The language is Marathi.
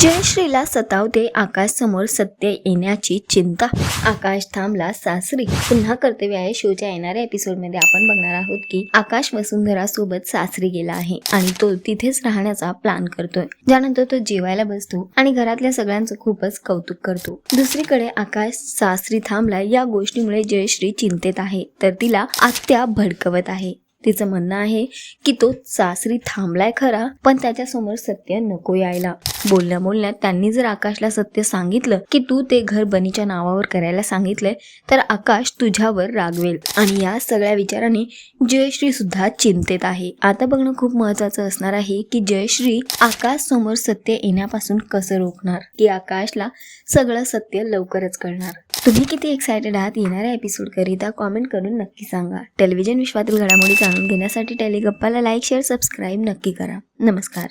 जयश्रीला सतावते आकाश समोर सत्य येण्याची चिंता. आकाश थांबला सासरी. पुन्हा कर्तव्य आहे शोच्या येणाऱ्या एपिसोडमध्ये आपण बघणार आहोत की आकाश वसुंधरा सोबत सासरी गेला आहे आणि तो तिथेच राहण्याचा प्लॅन करतोय. ज्यानंतर तो जेवायला बसतो आणि घरातल्या सगळ्यांचं खूपच कौतुक करतो. दुसरीकडे आकाश सासरी थांबला या गोष्टीमुळे जयश्री चिंतेत आहे. तर तिला आत्या भडकवत आहे. तिचं म्हणणं आहे की तो सासरी थांबलाय खरा पण त्याच्यासमोर सत्य नको यायला. बोलण्या बोलण्यात त्यांनी जर आकाशला सत्य सांगितलं की तू ते घर बनीच्या नावावर करायला सांगितलंय तर आकाश तुझ्यावर रागवेल. आणि या सगळ्या विचाराने जयश्री सुद्धा चिंतेत आहे. आता बघणं खूप महत्वाचं असणार आहे की जयश्री आकाश समोर सत्य येण्यापासून कसं रोखणार? की आकाशला सगळं सत्य लवकरच कळणार? तुम्ही किती एक्सायटेड आहात येणाऱ्या एपिसोड करिता कॉमेंट करून नक्की सांगा. टेलिव्हिजन विश्वातील घडामोडी जाणून घेण्यासाठी टेलिगप्पाला लाईक शेअर सबस्क्राईब नक्की करा. नमस्कार.